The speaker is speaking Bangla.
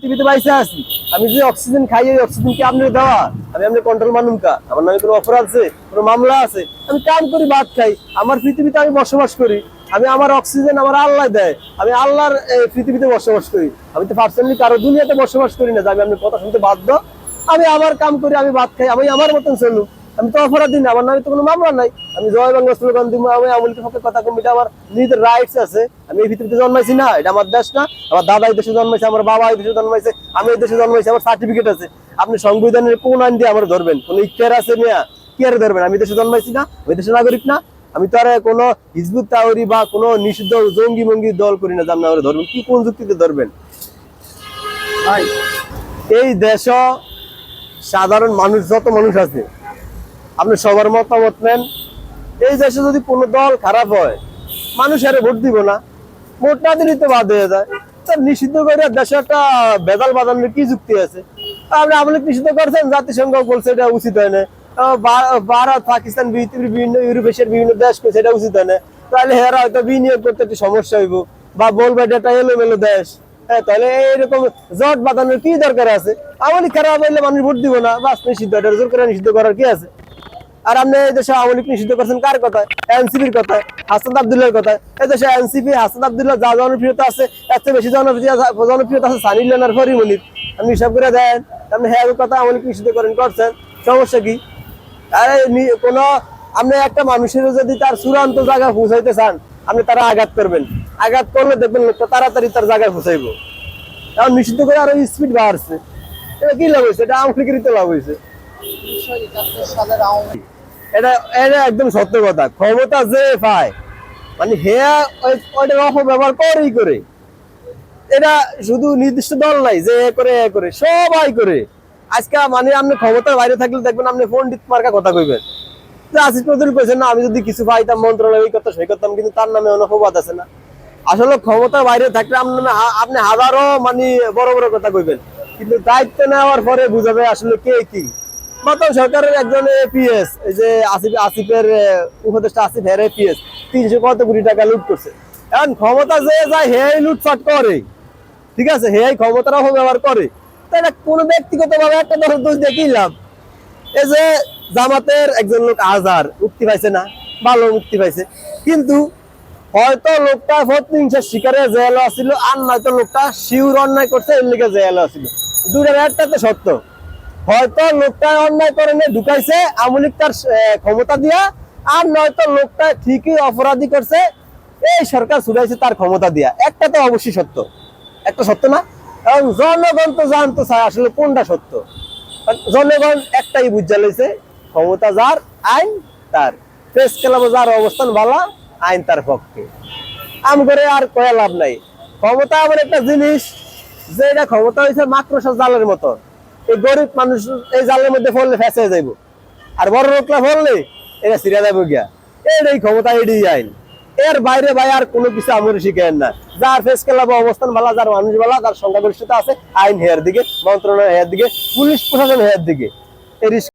পৃথিবীতে বাইসে আমি অক্সিজেন খাই ওই অক্সিজেন কি দেওয়া? আমি কন্ট্রোল কা? আমার নামে কোনো অপরাধ আছে, কোনো মামলা আছে? আমি কাম করি, ভাত খাই। আমার পৃথিবীতে আমি বসবাস করি। আমি আমার অক্সিজেন আমার আল্লাহ দেয়। আমি আল্লাহর পৃথিবীতে বসবাস করি। আমি তো পার্সোনালি কারও দুনিয়াতে বসবাস করি না, যে আমি কথা শুনতে বাধ্য। আমি আমার কাম করি, আমি ভাত খাই, আমি আমার মতন চলুক। আমি তো অপরাধী না, আমার নামে তো কোনো মামলা নাই। আমি জয় বাংলা স্লোগান দিব আমি আমলিকের পক্ষে কথা কম এটা আমার নিজের রাইটস আছে। আমি এই পৃথিবীতে জন্মাইছি না, এটা আমার দেশ না, আমার দাদা এই দেশে জন্মাইছে, আমার বাবা এই দেশে জন্মাইছে, আমি এই দেশে জন্মাইছি, আমার সার্টিফিকেট আছে। আপনি সংবিধানের কোন আইন দিয়ে আমার ধরবেন? কোন ইচ্ছার আছে মিয়া? কি আর ধরবেন? আমি দেশে জন্মাইছি না ওই দেশের নাগরিক না। আমি তো আর কোনো হিজবুত তাওরি বা কোনো নিষিদ্ধ জঙ্গি মঙ্গি দল করি না আপনি আমার ধরবেন। কি কোন যুক্তিতে ধরবেন? এই দেশ সাধারণ মানুষ, যত মানুষ আছে আপনি সবার মতামত নেন। এই দেশে যদি কোনো দল খারাপ হয়, মানুষ আরে ভোট দিব না। ভোট না দিলেই তো বাদ হয়ে যায়। তার নিষিদ্ধ করে দেশে একটা বেদাল বাঁধানোর কি যুক্তি আছে? আপনি আপনি নিষিদ্ধ করছেন, জাতিসংঘ বলছে এটা উচিত হয় না। ভারত, পাকিস্তান, পৃথিবীর বিভিন্ন, ইউরোপ, এশিয়ার বিভিন্ন দেশ করছে এটা উচিত হয় না। তাহলে হেরা হয়তো বিনিয়োগ করতে একটু সমস্যা হইব। বা বলবে এটা একটা এলোমেলো দেশ। হ্যাঁ তাহলে এইরকম জট বাঁধানোর কি দরকার আছে? আমলি খারাপ হইলে মানুষ ভোট দিব না। বাস নিষিদ্ধ, এটা জোর করে নিষিদ্ধ করার কি আছে? আর আপনি এই দেশে আওয়ামী লীগ নিষিদ্ধ করছেন কার কথায়? এনসিপির কথায়, হাসান আব্দুল্লাহর কথায়। এই দেশে এনসিপি, হাসান আব্দুল্লাহ যা জনপ্রিয়তা আছে, এর বেশি জনপ্রিয়তা জনপ্রিয়তা আছে সানি লিওন আর ফরিমনির আপনি হিসাব করে দেন, আপনি হ্যাঁ কথা আওয়ামী লীগ নিষিদ্ধ করেন, করছেন। সমস্যা কি? আরে কোনো, আপনি একটা মানুষের যদি তার চূড়ান্ত জায়গায় পৌঁছাইতে চান, আপনি তারা আঘাত করবেন। আঘাত করলে দেখবেন লোকটা তাড়াতাড়ি তার জায়গায় পৌঁছাইবো। এখন নিষিদ্ধ করে আরও স্পিড বাড়ছে। এটা কি লাভ হয়েছে? এটা লীগেরই তো লাভ হয়েছে। এটা এটা একদম সত্য কথা। ক্ষমতা যে পায় মানে হেয়া ওইটার অপব্যবহার করেই করে। এটা শুধু নির্দিষ্ট দল নাই, যে করে, এ করে, সবাই করে। আজকে মানে আপনি ক্ষমতার বাইরে থাকলে দেখবেন আপনি মার্কা কথা কইবেন। না, আমি যদি কিছু পাইতাম মন্ত্রণালয় এই কথা করতাম কিন্তু তার নামে অনপবাদ আছে না। আসলে ক্ষমতার বাইরে থাকলে আপনি হাজারো মানে বড় বড় কথা কইবেন। কিন্তু দায়িত্ব নেওয়ার পরে বুঝাবে আসলে কে কি। বর্তমান সরকারের একজন এপিএস এই যে আসিফ আসিফের উপদেষ্টা আসিফ হের এপিএস তিনশো কত কোটি টাকা লুট করছে। এখন ক্ষমতা যে যায় হে লুটপাট করে। ঠিক আছে? হে ক্ষমতার অপব্যবহার করে। তাই কোনো ব্যক্তিগত ভাবে একটা দলের দোষ দেখেই লাভ? এই যে জামাতের একজন লোক আজার, মুক্তি পাইছে না, ভালো মুক্তি পাইছে। কিন্তু হয়তো লোকটা প্রতিহিংসার শিকারে জেল আসছিল আর নয়তো লোকটা শিউর অন্যায় করছে, এর লিগে জেল আসছিল দুটার একটা তো সত্য। হয়তো লোকটা অন্যায় করে নিয়ে ঢুকাইছে, আমলিক তার ক্ষমতা দিয়া, আর নয়তো লোকটা ঠিকই অপরাধী করছে, এই সরকার ছুটাইছে তার ক্ষমতা দিয়া। একটা তো অবশ্যই সত্য। একটা সত্য না? এবং জনগণ তো জানতে চায় আসলে কোনটা সত্য। জনগণ একটাই বুঝা লইছে, ক্ষমতা যার, আইন তার। প্রেস ক্লাবে যার অবস্থান ভালো, আইন তার পক্ষে। আম করে আর কয়া লাভ নাই। ক্ষমতা আমার একটা জিনিস যে এটা ক্ষমতা হয়েছে মাকড়সা জালের মতো এই গরিব মানুষ এই জালের মধ্যে ফললে ফেসে যাইব। আর বড় লোকরা ফললে এটা সিরিয়া যাব গিয়া। এটাই ক্ষমতা এটাই আইন। এর বাইরে ভাই আর কোনো কিছু আমার শিখেন না। যার ফেস ক্লাব অবস্থান ভালো, যার মানুষ ভালো যার সংখ্যাগরিষ্ঠতা আছে, আইন হেয়ার দিকে, মন্ত্রণালয় হেয়ার দিকে, পুলিশ প্রশাসন হেয়ার দিকে। এই